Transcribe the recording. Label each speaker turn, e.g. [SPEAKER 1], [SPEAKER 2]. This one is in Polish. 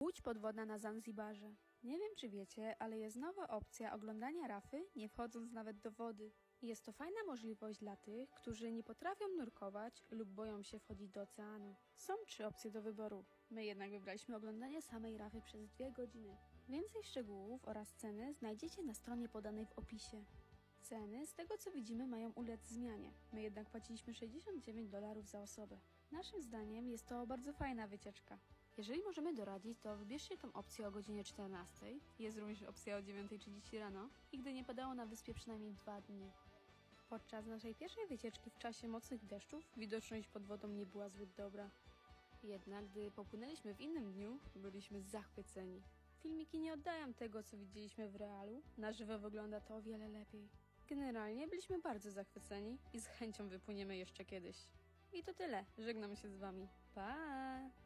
[SPEAKER 1] Łódź podwodna na Zanzibarze. Nie wiem czy wiecie, ale jest nowa opcja oglądania rafy, nie wchodząc nawet do wody. Jest to fajna możliwość dla tych, którzy nie potrafią nurkować lub boją się wchodzić do oceanu. Są trzy opcje do wyboru. My jednak wybraliśmy oglądanie samej rafy przez dwie godziny. Więcej szczegółów oraz ceny znajdziecie na stronie podanej w opisie. Ceny, z tego co widzimy, mają ulec zmianie. My jednak płaciliśmy 69 dolarów za osobę. Naszym zdaniem jest to bardzo fajna wycieczka. Jeżeli możemy doradzić, to wybierzcie tą opcję o godzinie 14. Jest również opcja o 9.30 rano i gdy nie padało na wyspie przynajmniej dwa dni. Podczas naszej pierwszej wycieczki w czasie mocnych deszczów widoczność pod wodą nie była zbyt dobra. Jednak gdy popłynęliśmy w innym dniu, byliśmy zachwyceni. Filmiki nie oddają tego, co widzieliśmy w realu. Na żywo wygląda to o wiele lepiej. Generalnie byliśmy bardzo zachwyceni i z chęcią wypłyniemy jeszcze kiedyś. I to tyle. Żegnam się z Wami. Pa!